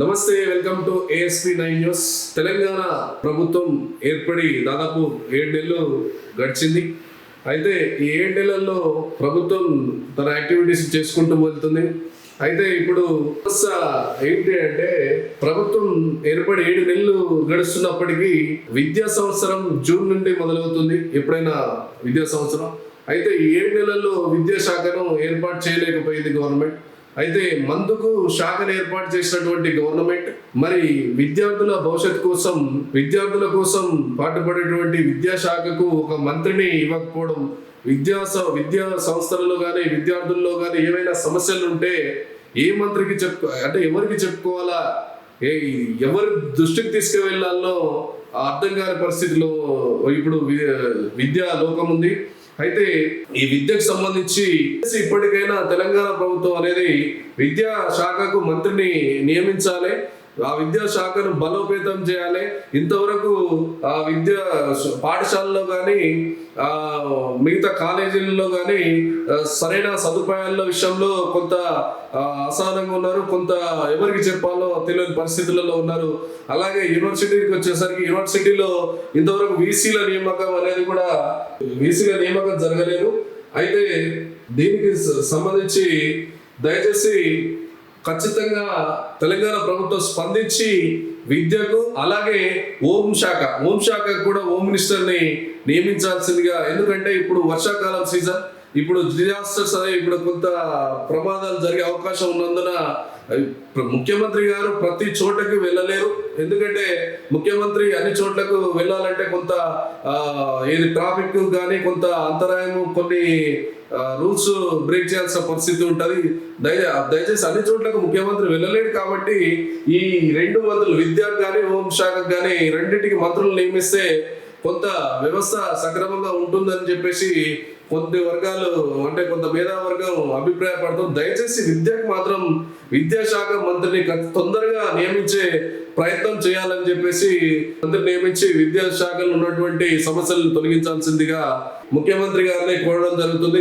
నమస్తే welcome to ASP nine news. Telangana ప్రభుత్వం ఏర్పడి దాదాపు ఏడు నెలలు గడిచింది. అయితే ఈ ఏడు నెలల్లో ప్రభుత్వం తన యాక్టివిటీస్ చేసుకుంటూ వెళ్తుంది. అయితే ఇప్పుడు సమస్య ఏంటి అంటే ప్రభుత్వం ఏర్పడి ఏడు నెలలు గడుస్తున్నప్పటికీ విద్యా సంవత్సరం జూన్ నుండి మొదలవుతుంది ఎప్పుడైనా విద్యా సంవత్సరం. అయితే ఈ ఏడు నెలల్లో విద్యాశాఖను ఏర్పాటు చేయలేకపోయింది గవర్నమెంట్. అయితే మందుకు శాఖను ఏర్పాటు చేసినటువంటి గవర్నమెంట్ మరి విద్యార్థుల భవిష్యత్తు కోసం విద్యార్థుల కోసం పాటుపడేటువంటి విద్యాశాఖకు ఒక మంత్రిని ఇవ్వకపోవడం విద్యా విద్యా సంస్థలలో కానీ విద్యార్థుల్లో కానీ ఏవైనా సమస్యలు ఉంటే ఏ మంత్రికి చెప్పుకో అంటే ఎవరికి చెప్పుకోవాలా? ఏ ఎవరి దృష్టికి తీసుకువెళ్ళాలో అర్థం కాని పరిస్థితిలో ఇప్పుడు వి- విద్యా లోకం ఉంది. అయితే ఈ విద్యకు సంబంధించి ఇప్పటికైనా తెలంగాణ ప్రభుత్వం అనేది విద్యా శాఖకు మంత్రిని నియమించాలి. ఆ విద్యా శాఖను బలోపేతం చేయాలి. ఇంతవరకు ఆ విద్యా పాఠశాలలో కానీ ఆ మిగతా కాలేజీల్లో కానీ సరైన సదుపాయాల విషయంలో కొంత అసహనంగా ఉన్నారు. కొంత ఎవరికి చెప్పాలో తెలియని పరిస్థితులలో ఉన్నారు. అలాగే యూనివర్సిటీకి వచ్చేసరికి యూనివర్సిటీలో ఇంతవరకు వీసీల నియామకం అనేది కూడా వీసీల నియామకం జరగలేదు. అయితే దీనికి సంబంధించి దయచేసి ఖచ్చితంగా తెలంగాణ ప్రభుత్వం స్పందించి విద్యకు అలాగే ఓం శాఖ ఓం శాఖ కూడా హోమ్ మినిస్టర్ని నియమించాల్సిందిగా. ఎందుకంటే ఇప్పుడు వర్షాకాలం సీజన్ ఇప్పుడు డిజాస్టర్స్ అనే ఇప్పుడు కొంత ప్రమాదాలు జరిగే అవకాశం ఉన్నందున ముఖ్యమంత్రి గారు ప్రతి చోటకి వెళ్ళలేరు. ఎందుకంటే ముఖ్యమంత్రి అన్ని చోట్లకు వెళ్ళాలంటే కొంత ఏది ట్రాఫిక్ కానీ కొంత అంతరాయం కొన్ని రూల్స్ బ్రేక్ చేయాల్సిన పరిస్థితి ఉంటుంది. దయ దయచేసి అన్ని చోట్లకు ముఖ్యమంత్రి వెళ్ళలేడు కాబట్టి ఈ రెండు మంత్రులు విద్యకు కానీ హోంశాఖకు కానీ రెండింటికి మంత్రులు నియమిస్తే కొంత వ్యవస్థ సక్రమంగా ఉంటుందని చెప్పేసి కొన్ని వర్గాలు అంటే కొంత మేధావర్గం అభిప్రాయపడతాం దయచేసి విద్యకు మాత్రం విద్యాశాఖ మంత్రిని తొందరగా నియమించే ప్రయత్నం చేయాలని చెప్పేసి మంత్రి నియమించి విద్యాశాఖలో ఉన్నటువంటి సమస్యలను తొలగించాల్సిందిగా ముఖ్యమంత్రి గారిని కోరడం జరుగుతుంది.